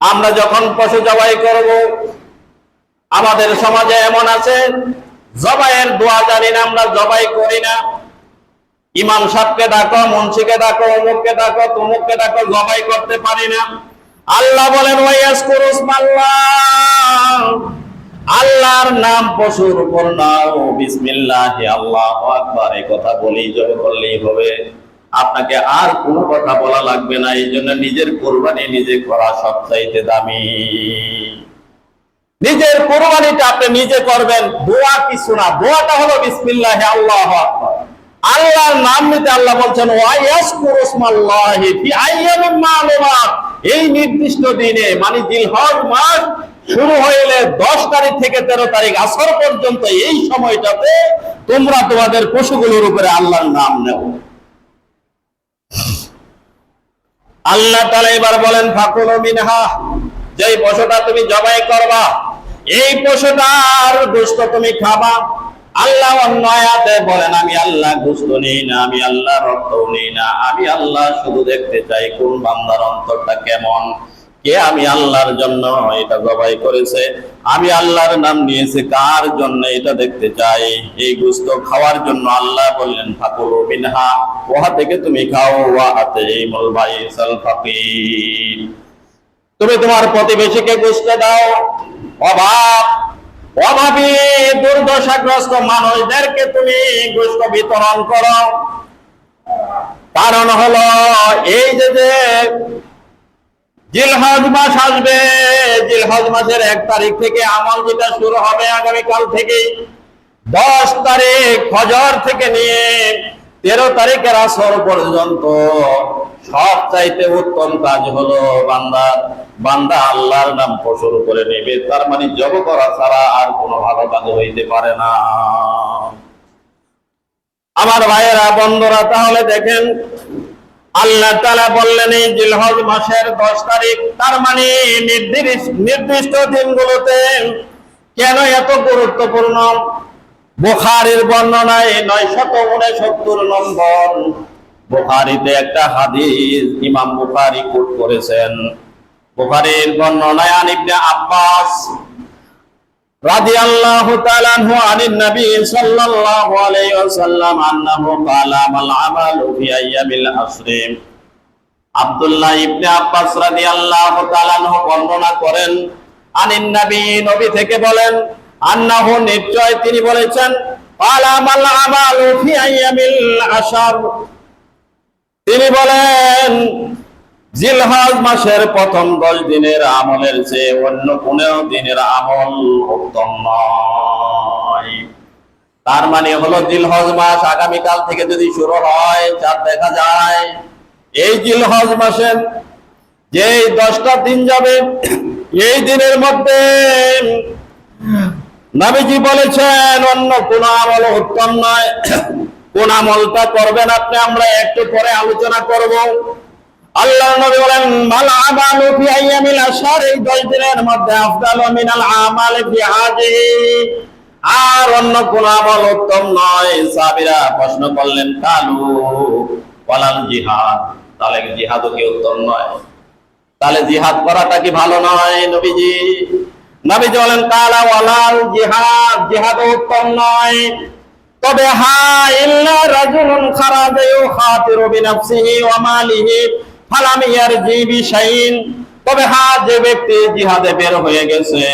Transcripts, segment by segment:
আমরা যখন পশু জবাই করব, আমাদের সমাজে এমন আছে, জবাইয়ের দোয়া জানি না, আমরা জবাই করি না। ইমাম সাহেবকে ডাকো, মুন্সিকে ডাকো, অমুককে ডাকো, তমুককে ডাকো, জবাই করতে পারি না। আল্লাহ বলেন আল্লাহর নাম পশুর উপর নাও, বিসমিল্লাহ, আল্লাহ আকবার। এই কথা বলেই জবে করলেই হবে। আপনাকে আর কোনো কথা বলা লাগবে না, এই জন্য নিজের কোরবানি নিজে করা সবচাইতে দামি। নিজের কোরবানিটা আপনি নিজে করবেন, দোয়া কিছু না, দোয়াটা হলো বিসমিল্লাহ, আল্লাহ আল্লাহর নাম নিতে আল্লাহ বলছেন এই নির্দিষ্ট দিনে মানে জিলহজ মাস শুরু হইলে দশ তারিখ থেকে তেরো তারিখ আসর পর্যন্ত এই সময়টাতে তোমরা তোমাদের পশুগুলোর উপরে আল্লাহর নাম নেও। আল্লাহ তালা এবার বলেন, ফাকুল মিনহা যে পশুটা তুমি জবাই করবা, এই পশুটার গোস্ত তুমি খাবা। আল্লাহ অন্য আয়াতে বলেন, আমি আল্লাহ গোস্ত নেই না, আমি আল্লাহ রক্ত নেই না, আমি আল্লাহ শুধু দেখতে চাই কোন বান্দার অন্তরটা কেমন? কে আমি আল্লাহর জন্য এটা জবাই করেছে? আমি আল্লাহর নাম নিয়েছে কার জন্য এটা দেখতে চাই? এই গুস্ত খাওয়ার জন্য আল্লাহ বললেন, ফাকুল মিনহা ওহা থেকে তুমি খাও, ওয়া আতে মুল ভাই সাল ফাকির। তুমি তোমার প্রতিবেশীকে গুস্ত দাও। অভাব, অভাবী, দুর্দশাগ্রস্ত মানুষদেরকে তুমি গুস্ত বিতরণ করো। কারণ হলো এই যে যে জিলহজ মাস আসবে। জিলহজ মাসের এক তারিখ থেকে আমল যেটা শুরু হবে আগামীকাল থেকে দশ তারিখ ফজর থেকে নিয়ে তেরো তারিখের আসর পর্যন্ত সব চাইতে উত্তম কাজ হলো বান্দা বান্দা আল্লাহর নাম ফসল করে নেবে। তার মানে জব করা ছাড়া আর কোনো ভালো কাজ হইতে পারে না। আমার ভাইয়েরা, বন্ধুরা, তাহলে দেখেন আল্লাহ তালা বললেন এই জিলহজ মাসের দশ তারিখ, তার মানে নির্দিষ্ট দিনগুলোতে কেন এত গুরুত্বপূর্ণ? বুখারির বর্ণনায় নয় শত উনসত্তর নম্বর। বুখারিতে একটা হাদিস ইমাম বুখারি কোট করেছেন। বুখারির বর্ণনায় আনিবনে আব্বাস رضي الله تعالى عنه عن النبي صلى الله عليه وسلم أنه قال ما العمل في أيام العشر আব্দুল্লাহ ইবনে আব্বাস রাদিয়াল্লাহু তাআলা আনহু বর্ণনা করেন আনিন নবী নবী থেকে বলেন আন্নাহু নিশ্চয় তিনি বলেছেন ক্বালা মাল আমালু ফি আইয়ামিল আশার তিনি বলেন জিলহজ মাসের প্রথম দশ দিনের আমলের যে অন্য পনেরো দিনের আমল উত্তম তার মানে হলো জিলহজ মাস আগামীকাল থেকে যদি শুরু হয়, চাঁদ দেখা যায়। এই জিলহজ মাসের যে দশটা দিন যাবে, এই দিনের মধ্যে নবীজি বলেছেন, অন্য কোন আমল উত্তম নয়। কোন আমলটা করবেন আপনি, আমরা একটু পরে আলোচনা করব। আল্লাহ নবী বলেন, মাল আমালু ফি আইয়ামিল আশার এই 10 দিনের মধ্যে আফদালু মিনাল আমাল ফি হাজিহি। আর অন্য কোন আমল উত্তম নয়। সাহাবীরা প্রশ্ন করলেন, কালু ওয়ালাল জিহাদ? তাহলে জিহাদও কি উত্তম নয়? তাহলে জিহাদ করাটা কি ভালো নয় নবীজি? নবীজি বলেন, কালা ওয়ালাল জিহাদ জিহাদ উত্তম নয়। তবে হা ইল্লা রাজুলুন খারাজা ইউখাতিরু বিনাফসিহি ওয়া মালিহি। ফালাম ইয়ারজি বিশাইন তবে হা যে ব্যক্তি জিহাদে বের হয়ে গেছে,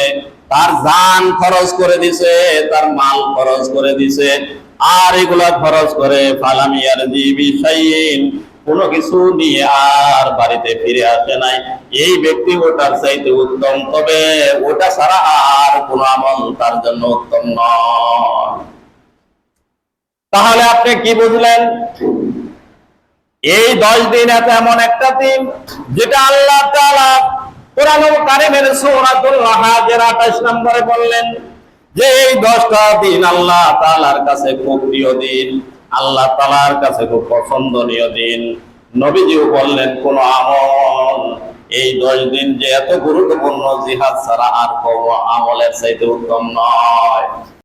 তার জান খরচ করে দিছে, তার মাল খরচ করে দিছে। আর এগুলা খরচ করে ইয়ারজি বিশাইন কোনো কিছু নিয়ে আর বাড়িতে ফিরে আসে নাই। এই ব্যক্তি ওটার চাইতে উত্তম, তবে ওটা ছাড়া আর কোন আমল তার জন্য উত্তম নয়। তাহলে আপনি কি বুঝলেন? এই দশ দিন এত এমন একটা দিন যেটা আল্লাহ তাআলা কোরআন কারিমের সূরাতুল হাজের 28 নম্বরে বললেন যে এই দশটা দিন আল্লাহ তাআলার কাছে খুব পছন্দনীয় দিন। বললেন, কোন আমল, এই দশ দিন যে এত গুরুত্বপূর্ণ জিহাদ ছাড়া আর কোন আমলের চাইতে উত্তম নয়।